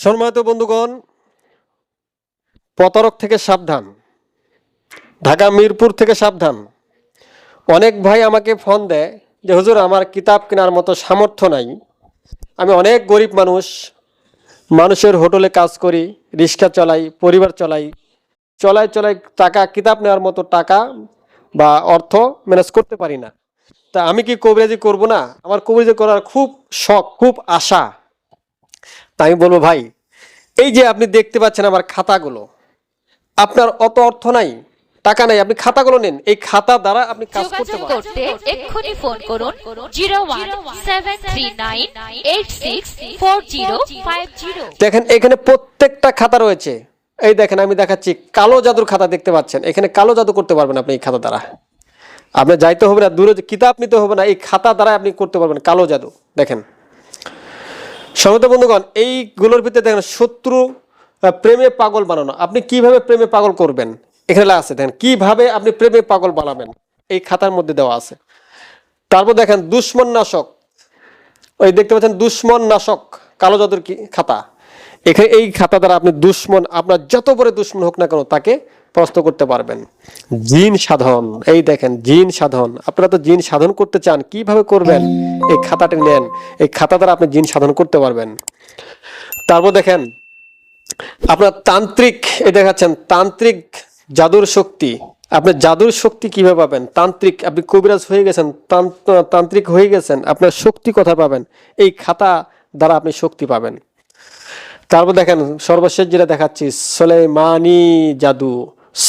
সম্মানিত বন্ধুগণ, প্রতারক থেকে সাবধান, ঢাকা মিরপুর থেকে সাবধান। অনেক ভাই আমাকে ফোন দেয় যে, হুজুর, আমার কিতাব কেনার মতো সামর্থ্য নাই। আমি অনেক গরিব মানুষ, মানুষের হোটেলে কাজ করি, রিক্সা চালাই, পরিবার চালাই। চলাই চলাই টাকা, কিতাব নেওয়ার মতো টাকা বা অর্থ ম্যানেজ করতে পারি না। তা আমি কি কবিরাজি করব না? আমার কবিরাজি করার খুব শখ, খুব আশা। তা আমি বলব ভাই এই যে আপনি দেখতে পাচ্ছেন আমার খাতাগুলো আপনার অত অর্থ নাই টাকা নাই আপনি খাতাগুলো নেন এই খাতা দ্বারা আপনি কাজ করতে পারেন। করতে এক্ষুনি ফোন করুন zero one seven three nine eight six four zero five zero. দেখেন এখানে প্রত্যেকটা খাতা রয়েছে। এই দেখেন আমি দেখাচ্ছি কালো জাদুর খাতা দেখতে পাচ্ছেন। এখানে কালো জাদু করতে পারবেন আপনি এই খাতা দ্বারা। আপনি যাইতে হবে না দূরে কিতাব নিতে হবে না এই খাতা দ্বারা আপনি করতে পারবেন কালো জাদু। দেখেন সমত বন্ধুগণ, এইগুলোর ভিতরে দেখেন শত্রু প্রেমে পাগল বানানো। আপনি কীভাবে প্রেমে পাগল করবেন? এখানে আছে, দেখেন, কীভাবে আপনি প্রেমে পাগল বানাবেন? এই খাতার মধ্যে দেওয়া আছে। তারপর দেখেন দুশ্মন নাশক ওই দেখতে পাচ্ছেন দুশ্মন নাশক কালো জাদুর কি খাতা। এখানে এই খাতা দ্বারা আপনি দুশ্মন, আপনার যত বড় দুশ্মন হোক না কেন তাকে প্রস্ত করতে পারবেন। জিন সাধন, এই দেখেন, জিন সাধন। আপনারা তো জিন সাধন করতে চান, কীভাবে করবেন? এই খাতাটি নেন। এই খাতা দ্বারা আপনি জিন সাধন করতে পারবেন। তারপর দেখেন, আপনার তান্ত্রিক, এই দেখাচ্ছেন, তান্ত্রিক জাদুর শক্তি। আপনি জাদুর শক্তি কীভাবে পাবেন? তান্ত্রিক, আপনি কবিরাজ হয়ে গেছেন তান্ত্রিক হয়ে গেছেন, আপনার শক্তি কোথায় পাবেন? এই খাতা দ্বারা আপনি শক্তি পাবেন। তারপর দেখেন, সর্বশেষ যেটা দেখাচ্ছি, সোলেমানি জাদু।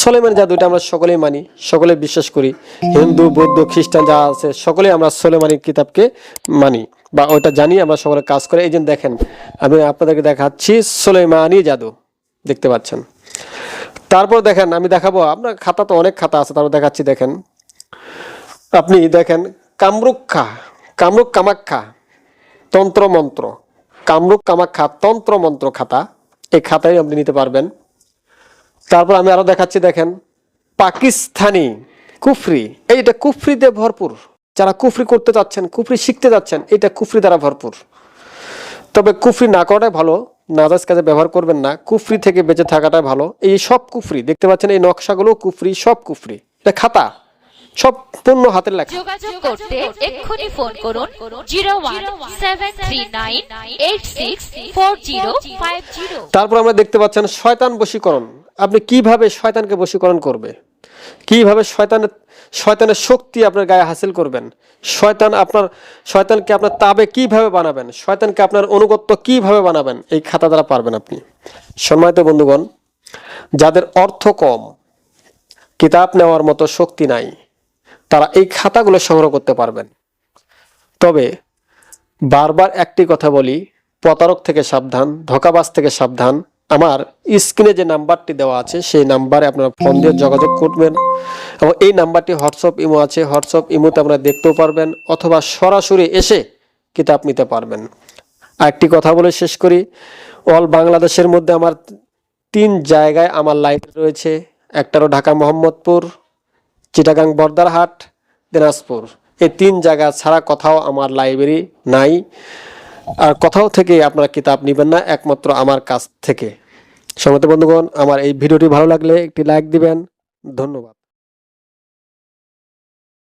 সোলেমান জাদু, এটা আমরা সকলেই মানি সকলে বিশ্বাস করি। হিন্দু, বৌদ্ধ, খ্রিস্টান যা আছে, সকলেই আমরা সোলেমানি কিতাবকে মানি, বা ওটা জানি আমরা সকলে কাজ করে। এই দেখেন, আমি আপনাদেরকে দেখাচ্ছি সোলেমানি জাদু, দেখতে পাচ্ছেন। তারপর দেখেন, আমি দেখাবো, আপনার খাতা তো অনেক খাতা আছে, তারপর দেখাচ্ছি, দেখেন। আপনি দেখেন, কামরুক্ষা কামরুক কামাক্ষা তন্ত্র মন্ত্র কামরূপ কামাখ্যা তন্ত্র মন্ত্র খাতা। এই খাতাই আপনি নিতে পারবেন। তারপর আমি আরও দেখাচ্ছি, দেখেন, পাকিস্তানি কুফরি। এইটা কুফরি দিয়ে ভরপুর। যারা কুফরি করতে যাচ্ছেন কুফরি শিখতে যাচ্ছেন এটা কুফরি দ্বারা ভরপুর। তবে কুফরি না করাটাই ভালো নাজাজ কাজে ব্যবহার করবেন না। কুফরি থেকে বেঁচে থাকাটাই ভালো। এই সব কুফরি, দেখতে পাচ্ছেন এই নকশাগুলো কুফরি, সব কুফরি। এটা খাতা। সব পূর্ণ হাতের লেখা। যোগাযোগ করতে এক্ষুনি ফোন করুন zero one seven three nine eight six four zero five zero. তারপর আমরা দেখতে পাচ্ছেন শয়তান বশীকরণ। আপনি কীভাবে শয়তানকে বশীকরণ করবে? কীভাবে শয়তানের শয়তানের শক্তি আপনার গায়ে হাসিল করবেন? শয়তান আপনার শয়তানকে আপনার তাবে কীভাবে বানাবেন? শয়তানকে আপনার অনুগত্য কীভাবে বানাবেন? এই খাতা দ্বারা পারবেন আপনি। সম্মানিত বন্ধুগণ যাদের অর্থ কম কিতাব নেওয়ার মতো শক্তি নাই তারা এই খাতাগুলো সংগ্রহ করতে পারবেন। তবে বারবার একটি কথা বলি, প্রতারক থেকে সাবধান, ধোকাবাজ থেকে সাবধান। আমার স্ক্রিনে যে নাম্বারটি দেওয়া আছে, সেই নাম্বারে আপনারা ফোন দিয়ে যোগাযোগ করবেন এবং এই নাম্বারটি হোয়াটসঅ্যাপ ইমো আছে। হোয়াটসঅ্যাপ ইমোতে আপনারা দেখতেও পারবেন অথবা সরাসরি এসে কিতাব নিতে পারবেন। আরেকটি কথা বলে শেষ করি, অল বাংলাদেশের মধ্যে আমার তিন জায়গায় আমার লাইব্রেরি রয়েছে। একটারও ঢাকা মোহাম্মদপুর চিটাগাং বর্দারহাট দিনাজপুর। এই তিন জায়গা ছাড়া কোথাও আমার লাইব্রেরি নাই। আর কোথাও থেকে আপনারা কিতাব নেবেন না, একমাত্র আমার কাছ থেকে। সমস্ত বন্ধুগণ, আমার এই ভিডিওটি ভালো লাগলে একটি লাইক দিবেন। ধন্যবাদ।